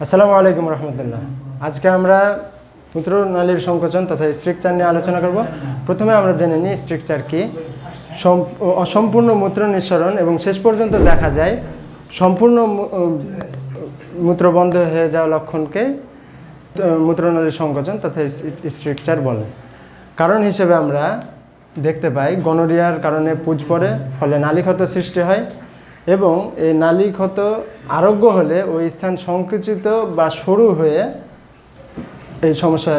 আসসালামু আলাইকুম রহমতুল্লাহ। আজকে আমরা মূত্রনালীর সংকোচন তথা স্ট্রিকচার নিয়ে আলোচনা করব। প্রথমে আমরা জেনে নিই স্ট্রিকচার কি। সম- অসম্পূর্ণ মূত্র নিঃসরণ এবং শেষ পর্যন্ত দেখা যায় সম্পূর্ণ মূত্র বন্ধ হয়ে যাওয়া লক্ষণকে মূত্রনালীর সংকোচন তথা স্ট্রিকচার বলে। কারণ হিসেবে আমরা দেখতে পাই, গনোরিয়ার কারণে পুজ পড়ে, ফলে নালীক্ষত সৃষ্টি হয়। এবং এই নালীক্ষত আরোগ্য হলে ওই স্থান সংকুচিত বা সরু হয়ে এই সমস্যা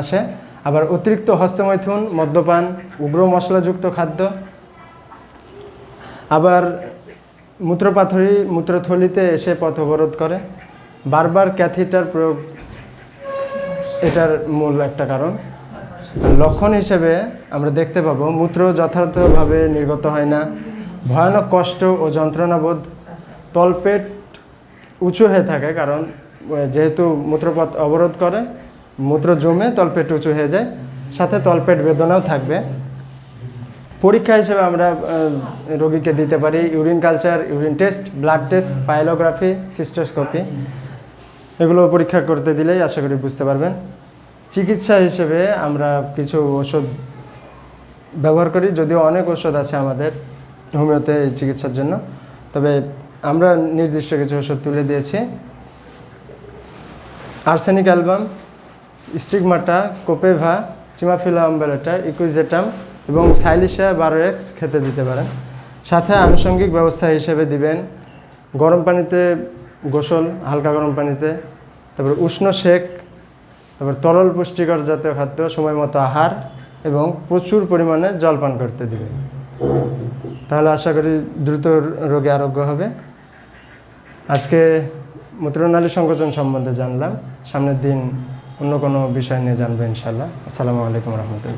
আসে। আবার অতিরিক্ত হস্তমৈথুন, মদ্যপান, উগ্র মশলাযুক্ত খাদ্য। আবার মূত্রপাথরি মূত্রথলিতে এসে পথ অবরোধ করে। বারবার ক্যাথিটার প্রয়োগ এটার মূল একটা কারণ। লক্ষণ হিসেবে আমরা দেখতে পাবো, মূত্র যথার্থভাবে নির্গত হয় না। ভয়ানক কষ্ট ও যন্ত্রণাবোধ তলপেট উঁচু হয়ে থাকে, কারণ যেহেতু মূত্রপথ অবরোধ করে, মূত্র জমে তলপেট উঁচু হয়ে যায়, সাথে তলপেট বেদনাও থাকবে। পরীক্ষা হিসেবে আমরা রোগীকে দিতে পারি urine culture, urine test, blood test, pyelography, cystoscopy. এগুলো পরীক্ষা করতে দিলেই আশা করি বুঝতে পারবেন। চিকিৎসা হিসেবে আমরা কিছু ওষুধ ব্যবহার করি, যদিও অনেক ওষুধ আছে আমাদের। হোমিওতে এই চিকিৎসার জন্য। তবে আমরা নির্দিষ্ট কিছু ওষুধ তুলে দিয়েছি। আর্সেনিক অ্যালবাম, স্টিগমাটা, কোপেভা, চিমাফিলা অম্বেলেটা ইকুইজেটাম এবং সাইলিশা বারো এক্স খেতে দিতে পারেন। সাথে আনুষঙ্গিক ব্যবস্থা হিসেবে দিবেন গরম পানিতে গোসল, হালকা গরম পানিতে, তারপর উষ্ণ সেক, তারপর তরল পুষ্টিকর জাতীয় খাদ্য, সময় মতো আহার এবং প্রচুর পরিমাণে জল পান করতে দিবেন। তাহলে আশা করি দ্রুত রোগে আরোগ্য হবে। আজকে মূত্রনালী সংকোচন সম্বন্ধে জানলাম। সামনের দিন অন্য কোনো বিষয় নিয়ে জানব ইনশাল্লাহ আসসালামু আলাইকুম রহমতুল্লাহ।